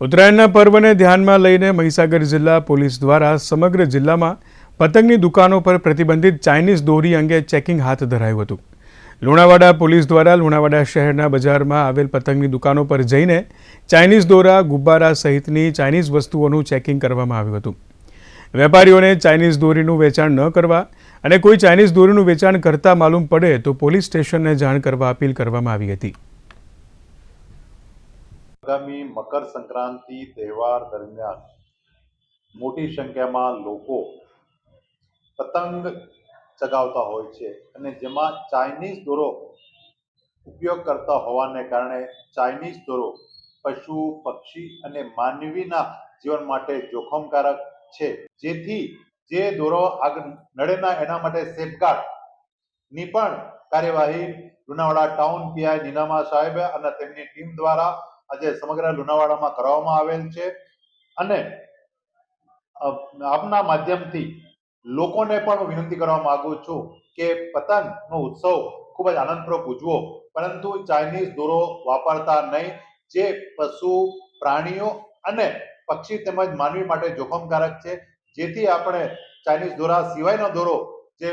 ઉત્તરાયણના પર્વને ધ્યાનમાં લઈને મહીસાગર જિલ્લા પોલીસ દ્વારા સમગ્ર જિલ્લામાં પતંગની દુકાનો પર પ્રતિબંધિત ચાઇનીઝ દોરી અંગે ચેકિંગ હાથ ધરાયું હતું. લુણાવાડા પોલીસ દ્વારા લુણાવાડા શહેરના બજારમાં આવેલ પતંગની દુકાનો પર જઈને ચાઇનીઝ દોરા, ગુબ્બારા સહિતની ચાઇનીઝ વસ્તુઓનું ચેકિંગ કરવામાં આવ્યું હતું. વેપારીઓને ચાઇનીઝ દોરીનું વેચાણ ન કરવા અને કોઈ ચાઇનીઝ દોરીનું વેચાણ કરતા માલુમ પડે તો પોલીસ સ્ટેશનને જાણ કરવા અપીલ કરવામાં આવી હતી. આગામી મકર સંક્રાંતિ તહેવાર દરમિયાન મોટી સંખ્યામાં લોકો પતંગ ચગાવતા હોય છે અને જેમાં ચાઇનીઝ દોરો ઉપયોગ કરતા હોવાને કારણે ચાઇનીઝ દોરો પશુ, પક્ષી અને માનવીના જીવન માટે જોખમકારક છે. જેથી જે દોરો આગ નડેના એના માટે સેફગાર્ડની પણ કાર્યવાહી લુણાવાડા ટાઉન પીઆઈ નીનામા સાહેબ અને તેમની ટીમ દ્વારા આજે સમગ્ર લુણાવાડામાં કરવામાં આવેલ છે. અને આપના માધ્યમથી લોકોને પણ હું વિનંતી કરવા માંગુ છું કે પતંગનો ઉત્સવ ખૂબ જ આનંદપૂર્વક ઉજવો. પરંતુ ચાઇનીઝ દોરો વાપરતા નહીં. જે પશુ, પ્રાણીઓ અને પક્ષી તેમજ માનવી માટે જોખમકારક છે. જેથી આપણે ચાઇનીઝ દોરા સિવાયનો દોરો જે